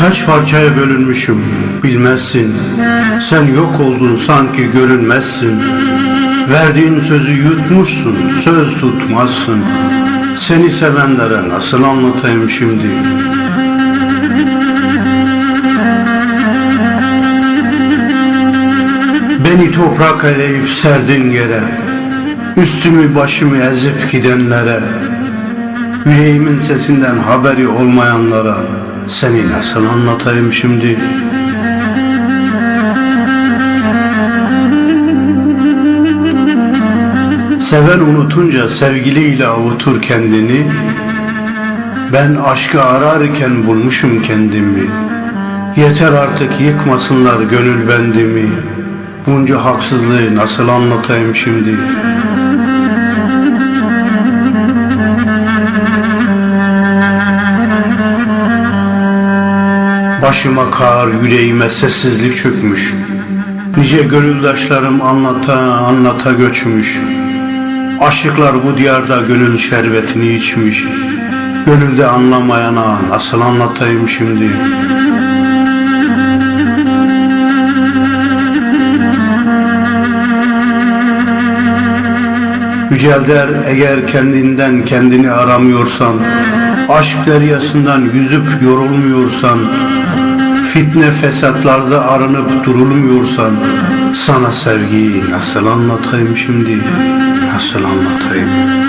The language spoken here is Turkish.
Kaç parçaya bölünmüşüm bilmezsin. Sen yok oldun sanki görünmezsin. Verdiğin sözü yutmuşsun söz tutmazsın. Seni sevenlere nasıl anlatayım şimdi? Beni toprak eleyip serdin yere Üstümü başımı ezip gidenlere Yüreğimin sesinden haberi olmayanlara Seni nasıl anlatayım şimdi. Seven unutunca sevgiliyle avutur kendini. Ben aşkı ararken bulmuşum kendimi. Yeter artık yıkmasınlar gönül bendimi. Bunca haksızlığı nasıl anlatayım şimdi Başıma kar, yüreğime sessizlik çökmüş. Nice gönüldaşlarım anlata anlata göçmüş. Aşıklar bu diyarda gönül şerbetini içmiş. Gönülde anlamayana nasıl anlatayım şimdi? Yücel der eğer kendinden kendini aramıyorsan Aşk deryasından yüzüp yorulmuyorsan Fitne fesatlarda aranıp durulmuyorsan Sana sevgiyi nasıl anlatayım şimdi? Nasıl anlatayım